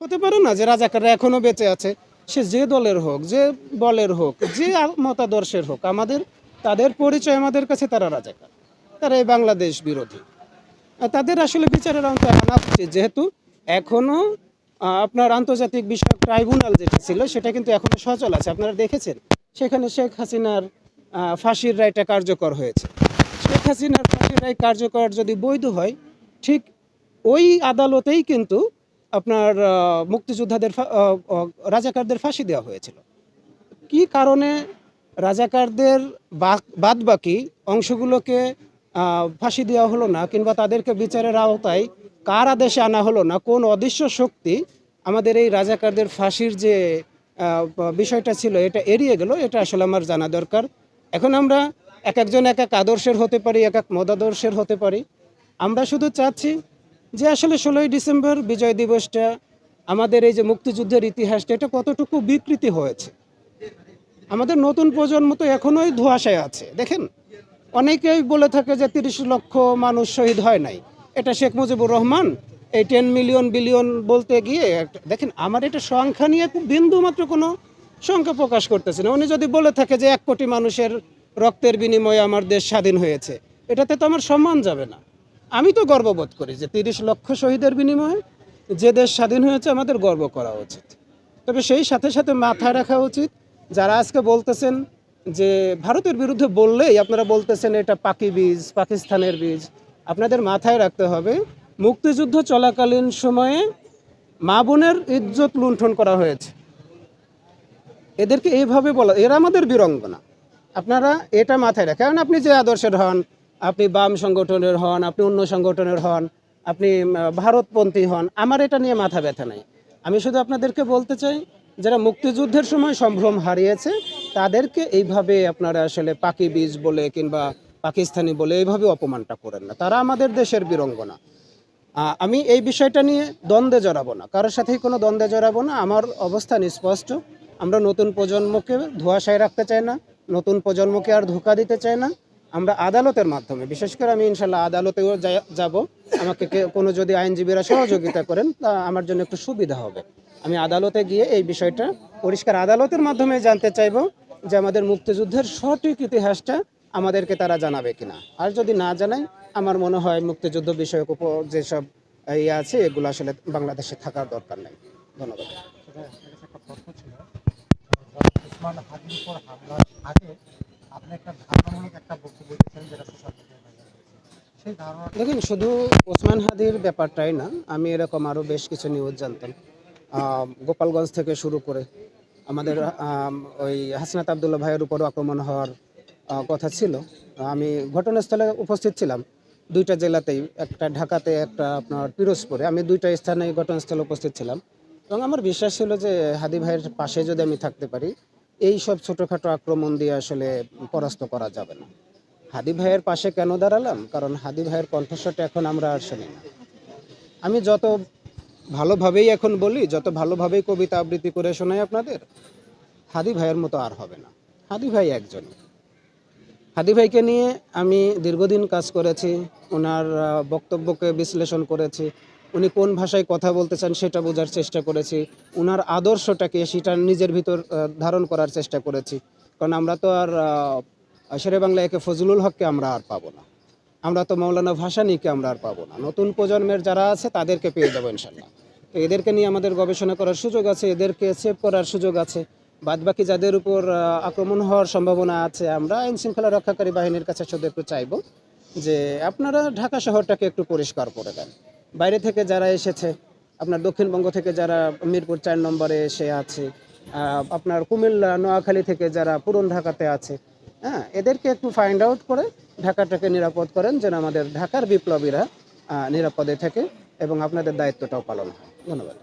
হতে পারে না যে রাজাকাররা এখনও বেঁচে আছে, সে যে দলের হোক, যে বলের হোক, যে মতাদর্শের হোক, আমাদের, তাদের পরিচয় আমাদের কাছে তারা রাজাকার। তারা এই বাংলাদেশ বিরোধী। তাদের আসলে বিচারের অন্তর আনা উচিত যেহেতু এখনও আপনার আন্তর্জাতিক বিষয়ক ট্রাইব্যুনাল যেটা ছিল, সেটা কিন্তু এখনও সচল আছে। আপনারা দেখেছেন, সেখানে শেখ হাসিনার ফাঁসির রায়টা কার্যকর হয়েছে। শেখ হাসিনার ফাঁসির রায় কার্যকর যদি বৈধ হয়, ঠিক ওই আদালতেই কিন্তু আপনার মুক্তিযোদ্ধাদের রাজাকারদের ফাঁসি দেওয়া হয়েছিল। কি কারণে রাজাকারদের বাদ বাকি অংশগুলোকে ফাঁসি দেওয়া হলো না কিংবা তাদেরকে বিচারের আওতায় কার আদেশে আনা হলো না, কোন অদৃশ্য শক্তি আমাদের এই রাজাকারদের ফাঁসির যে বিষয়টা ছিল এটা এড়িয়ে গেল, এটা আসলে আমার জানা দরকার। এখন আমরা এক একজন এক এক আদর্শের হতে পারি, এক এক মতাদর্শের হতে পারি। আমরা শুধু চাচ্ছি যে আসলে ষোলোই ডিসেম্বর বিজয় দিবসটা আমাদের এই যে মুক্তিযুদ্ধের ইতিহাসটা, এটা কতটুকু বিকৃতি হয়েছে? আমাদের নতুন প্রজন্ম তো এখনোই ধোঁয়াশায় আছে, দেখেন? অনেকেই বলে থাকে যে তিরিশ লক্ষ মানুষ শহীদ হয় নাই। এটা শেখ মুজিবুর রহমান, এই টেন মিলিয়ন বিলিয়ন বলতে গিয়ে দেখেন, আমার এটা সংখ্যা নিয়ে বিন্দু মাত্র কোনো সংখ্যা প্রকাশ করতেছে না। উনি যদি বলে থাকে যে এক কোটি মানুষের রক্তের বিনিময়ে আমার দেশ স্বাধীন হয়েছে, এটাতে তো আমার সম্মান যাবে না। আমি তো গর্ববোধ করি যে তিরিশ লক্ষ শহীদের বিনিময়ে যে দেশ স্বাধীন হয়েছে, আমাদের গর্ব করা উচিত। তবে সেই সাথে সাথে মাথায় রাখা উচিত, যারা আজকে বলতেছেন যে ভারতের বিরুদ্ধে বললেই আপনারা বলতেছেন এটা পাকি বীজ, পাকিস্তানের বীজ, আপনাদের মাথায় রাখতে হবে, মুক্তিযুদ্ধ চলাকালীন সময়ে মা বোনের ইজ্জত লুণ্ঠন করা হয়েছে। এদেরকে এইভাবে বলা, এরা আমাদের বীরঙ্গনা। আপনারা এটা মাথায় রাখেন। আপনি যে আদর্শের হন আপনি বাম সংগঠনের হন, আপনি অন্য সংগঠনের হন, আপনি ভারতপন্থী হন, আমার এটা নিয়ে মাথা ব্যথা নাই। আমি শুধু আপনাদেরকে বলতে চাই, যারা মুক্তিযুদ্ধের সময় সম্ভ্রম হারিয়েছে, তাদেরকে এইভাবে আপনারা আসলে পাকি বীজ বলে কিংবা পাকিস্তানি বলে এইভাবে অপমানটা করেন না। তারা আমাদের দেশের বীরঙ্গনা আমি এই বিষয়টা নিয়ে দ্বন্দ্বে জড়াবো না। কারোর সাথেই কোনো দ্বন্দ্বে জড়াবো না। আমার অবস্থান স্পষ্ট। আমরা নতুন প্রজন্মকে ধোয়াশায় রাখতে চাই না, নতুন প্রজন্মকে আর ধোকা দিতে চাই না। আমরা আদালতের মাধ্যমে, বিশেষ করে আমি ইনশাল্লাহ আদালতেও যাব। আমাকে কোনো যদি আইনজীবীরা সহযোগিতা করেন, তা আমার জন্য একটু সুবিধা হবে। আমি আদালতে গিয়ে এই বিষয়টা পরিষ্কার আদালতের মাধ্যমে জানতে চাইব যে আমাদের মুক্তিযুদ্ধের সঠিক ইতিহাসটা আমাদেরকে তারা জানাবে কিনা। আর যদি না জানায়, আমার মনে হয় মুক্তিযুদ্ধ বিষয়ক উপর যেসব ইয়ে আছে, এগুলো আসলে বাংলাদেশে থাকার দরকার নেই। ধন্যবাদ। দেখুন, শুধু ওসমান হাদির ব্যাপারটাই না, আমি এরকম আরও বেশ কিছু নিউজ জানতাম। গোপালগঞ্জ থেকে শুরু করে আমাদের ওই হাসনাত আবদুল্লাহ ভাইয়ের উপরও আক্রমণ হওয়ার কথা ছিল। আমি ঘটনাস্থলে উপস্থিত ছিলাম। দুইটা জেলাতেই, একটা ঢাকাতে, একটা আপনার পিরোজপুরে। আমি দুইটা স্থানে ঘটনাস্থলে উপস্থিত ছিলাম। এবং আমার বিশ্বাস ছিল যে হাদি ভাইয়ের পাশে যদি আমি থাকতে পারি এই সব ছোটোখাটো আক্রমণ দিয়ে আসলে পরাস্ত করা যাবে না। হাদি ভাইয়ের পাশে কেন দাঁড়ালাম? কারণ হাদি ভাইয়ের কণ্ঠস্বরটা এখন আমরা আর শুনি না। আমি যত ভালোভাবেই এখন বলি, যত ভালোভাবেই কবিতা আবৃত্তি করে শোনাই আপনাদের, হাদি ভাইয়ের মতো আর হবে না। হাদি ভাই একজন। হাদি ভাইকে নিয়ে আমি দীর্ঘদিন কাজ করেছি, ওনার বক্তব্যকে বিশ্লেষণ করেছি উনি কোন ভাষায় কথা বলতে চান সেটা বোঝার চেষ্টা করেছি। ওনার আদর্শটাকে সেটা নিজের ভিতর ধারণ করার চেষ্টা করেছি। কারণ আমরা তো আর শেরে বাংলা একে ফজলুল হককে আমরা আর পাবো না। আমরা তো মৌলানা ভাসানিকে আমরা আর পাবো না। নতুন প্রজন্মের যারা আছে তাদেরকে পেয়ে দেবো ইনশাল্লাহ। তো এদেরকে নিয়ে আমাদের গবেষণা করার সুযোগ আছে, এদেরকে সেভ করার সুযোগ আছে। বাদবাকি যাদের উপর আক্রমণ হওয়ার সম্ভাবনা আছে, আমরা আইন শৃঙ্খলা রক্ষাকারী বাহিনীর কাছে একটু চাইব যে আপনারা ঢাকা শহরটাকে একটু পরিষ্কার করে দেন। বাইরে থেকে যারা এসেছে, আপনার দক্ষিণবঙ্গ থেকে যারা মিরপুর চার নম্বরে এসে আছে আপনার কুমিল্লা, নোয়াখালী থেকে যারা পুরন ঢাকাতে আছে হ্যাঁ এদেরকে একটু ফাইন্ড আউট করে ঢাকাটাকে নিরাপদ করেন যেন আমাদের ঢাকার বিপ্লবীরা নিরাপদে থাকে এবং আপনাদের দায়িত্বটাও পালন হয়। ধন্যবাদ।